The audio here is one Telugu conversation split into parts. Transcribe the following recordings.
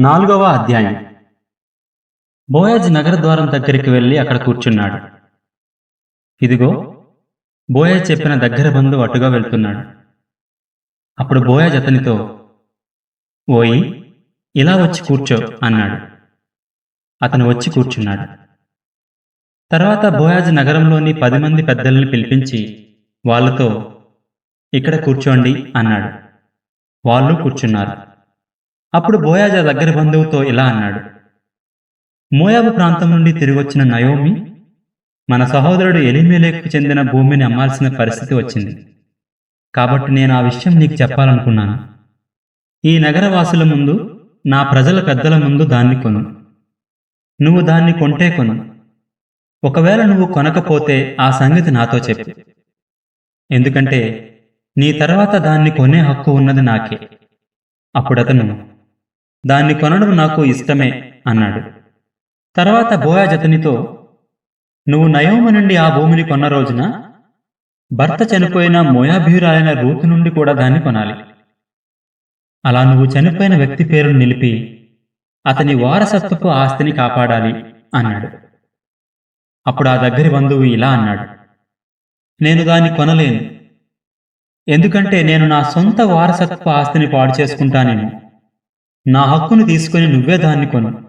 నాలుగవ అధ్యాయం. బోయాజ్ నగర ద్వారం దగ్గరికి వెళ్ళి అక్కడ కూర్చున్నాడు. ఇదిగో బోయాజ్ చెప్పిన దగ్గర బంధువు అటుగా వెళ్తున్నాడు. అప్పుడు బోయాజ్ అతనితో ఓయి ఇలా వచ్చి కూర్చో అన్నాడు. అతను వచ్చి కూర్చున్నాడు. తర్వాత బోయాజ్ నగరంలోని పది మంది పెద్దల్ని పిలిపించి వాళ్ళతో ఇక్కడ కూర్చోండి అన్నాడు. వాళ్ళు కూర్చున్నారు. అప్పుడు బోయాజ దగ్గర బంధువుతో ఇలా అన్నాడు. మోయాబు ప్రాంతం నుండి తిరిగొచ్చిన నయోమి మన సహోదరుడు ఎలిమేలేకు చెందిన భూమిని అమ్మాల్సిన పరిస్థితి వచ్చింది. కాబట్టి నేను ఆ విషయం నీకు చెప్పాలనుకున్నాను. ఈ నగరవాసుల ముందు నా ప్రజల పెద్దల ముందు దాన్ని కొను. నువ్వు దాన్ని కొంటే కొను. ఒకవేళ నువ్వు కొనకపోతే ఆ సంగతి నాతో చెప్పు. ఎందుకంటే నీ తర్వాత దాన్ని కొనే హక్కు ఉన్నది నాకే. అప్పుడతను దాన్ని కొనడం నాకు ఇష్టమే అన్నాడు. తర్వాత బోయాజ్ అతనితో నువ్వు నయోమ నుండి ఆ భూమిని కొన్న రోజున భర్త చనిపోయిన మోయాభీరాలైన రూతు నుండి కూడా దాన్ని కొనాలి. అలా నువ్వు చనిపోయిన వ్యక్తి పేరును నిలిపి అతని వారసత్వపు ఆస్తిని కాపాడాలి అన్నాడు. అప్పుడు ఆ దగ్గరి బంధువు ఇలా అన్నాడు నేను దాన్ని కొనలేను. ఎందుకంటే నేను నా సొంత వారసత్వ ఆస్తిని పాడు చేసుకుంటానేమో. నా హక్కును తీసుకుని నువ్వే దాన్ని కొను.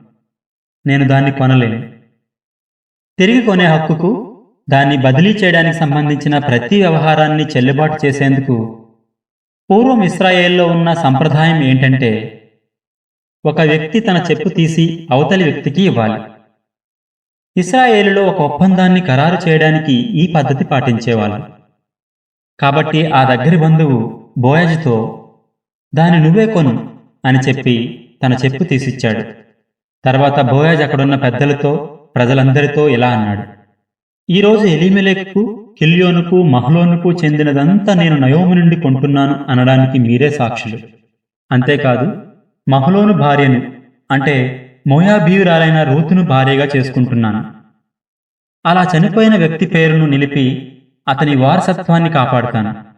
నేను దాన్ని కొనలేను. తిరిగి కొనే హక్కుకు దాన్ని బదిలీ చేయడానికి సంబంధించిన ప్రతి వ్యవహారాన్ని చెల్లుబాటు చేసేందుకు పూర్వం ఇస్రాయేల్లో ఉన్న సంప్రదాయం ఏంటంటే ఒక వ్యక్తి తన చెప్పు తీసి అవతలి వ్యక్తికి ఇవ్వాలి. ఇస్రాయేలులో ఒక ఒప్పందాన్ని ఖరారు చేయడానికి ఈ పద్ధతి పాటించేవాళ్ళు. కాబట్టి ఆ దగ్గరి బంధువు బోయజ్తో దాని నువ్వే కొను. అని చెప్పి తన చెప్పు తీసిచ్చాడు. తర్వాత బోయాజ్ అక్కడున్న పెద్దలతో ప్రజలందరితో ఇలా అన్నాడు. ఈరోజు ఎలిమెలెక్కు కిల్యోనుకు మహ్లోనుకు చెందినదంతా నేను నయోము నుండి కొంటున్నాను అనడానికి మీరే సాక్షులు. అంతేకాదు మహ్లోను భార్యను అంటే మోయాబీయురాలైన రూతును భార్యగా చేసుకుంటున్నాను. అలా చనిపోయిన వ్యక్తి పేరును నిలిపి అతని వారసత్వాన్ని కాపాడుతాను.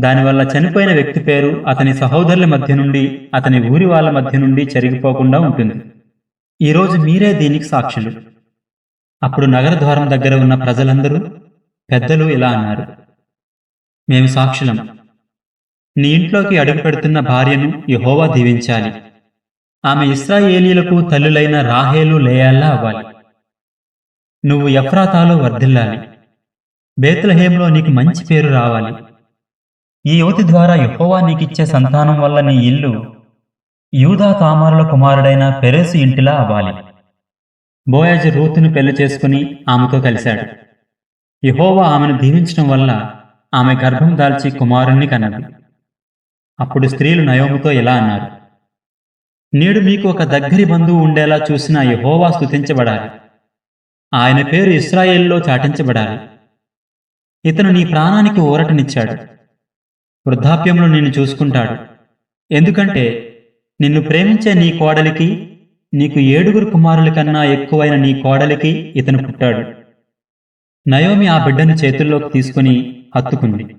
దానివల్ల చనిపోయిన వ్యక్తి పేరు అతని సహోదరుల మధ్య నుండి అతని ఊరి వాళ్ళ మధ్య నుండి చెరిగిపోకుండా ఉంటుంది. ఈరోజు మీరే దీనికి సాక్షులు. అప్పుడు నగర ద్వారం దగ్గర ఉన్న ప్రజలందరూ పెద్దలు ఇలా అన్నారు. మేము సాక్షులం. నీ ఇంట్లోకి అడుగు పెడుతున్న భార్యను యహోవా దీవించాలి. ఆమె ఇస్రాయేలీలకు తల్లులైన రాహేలు లేయాల్లా అవ్వాలి. నువ్వు ఎఫ్రాతాలో వర్ధిల్లాలి. బేతులహేంలో నీకు మంచి పేరు రావాలి. ఈ యువతి ద్వారా యహోవా నీకిచ్చే సంతానం వల్ల నీ ఇల్లు యూదా తామారుల కుమారుడైన పెరేసు ఇంటిలా అవ్వాలి. బోయాజు రూతును పెళ్ళి చేసుకుని ఆమెతో కలిశాడు. యహోవా ఆమెను దీవించడం వల్ల ఆమె గర్భం దాల్చి కుమారుణ్ణి కన్నది. అప్పుడు స్త్రీలు నయోముతో ఇలా అన్నారు నేడు మీకు ఒక దగ్గరి బంధువు ఉండేలా చూసిన యహోవా స్థుతించబడాలి ఆయన పేరు ఇస్రాయేల్లో చాటించబడాలి. ఇతను నీ ప్రాణానికి ఊరటనిచ్చాడు. వృద్ధాప్యంలో నిన్ను చూసుకుంటాడు. ఎందుకంటే నిన్ను ప్రేమించే నీ కోడలికి నీకు ఏడుగురు కుమారుల కన్నా ఎక్కువైన నీ కోడలికి ఇతను పుట్టాడు. నయోమి ఆ బిడ్డను చేతుల్లోకి తీసుకుని హత్తుకుంది.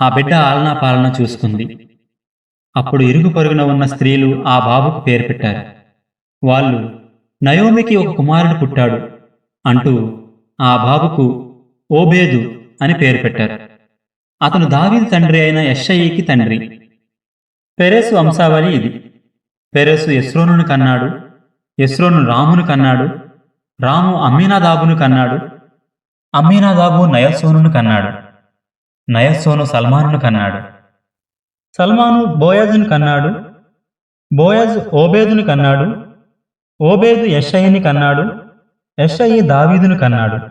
ఆ బిడ్డ ఆలనా పాలన చూసుకుంది. అప్పుడు ఇరుగు పొరుగున ఉన్న స్త్రీలు ఆ బాబుకు పేరు పెట్టారు. వాళ్ళు నయోమికి ఒక కుమారుడు పుట్టాడు అంటూ ఆ బాబుకు ఓబేదు అని పేరు పెట్టారు. అతను దావీదు తండ్రి అయిన యషయికి తండ్రి. పెరేసు వంశావళి ఇది. పెరేసు యస్రోనును కన్నాడు. యస్రోను రామును కన్నాడు. రాము అమ్మీనాదాబును కన్నాడు. అమ్మీనాదాబు నయస్సోనును కన్నాడు. నయస్సోను సల్మానును కన్నాడు. సల్మాను బోయాజును కన్నాడు. బోయాజ్ ఓబేదును కన్నాడు. ఓబేదు యషయిని కన్నాడు. యషయి దావీదును కన్నాడు.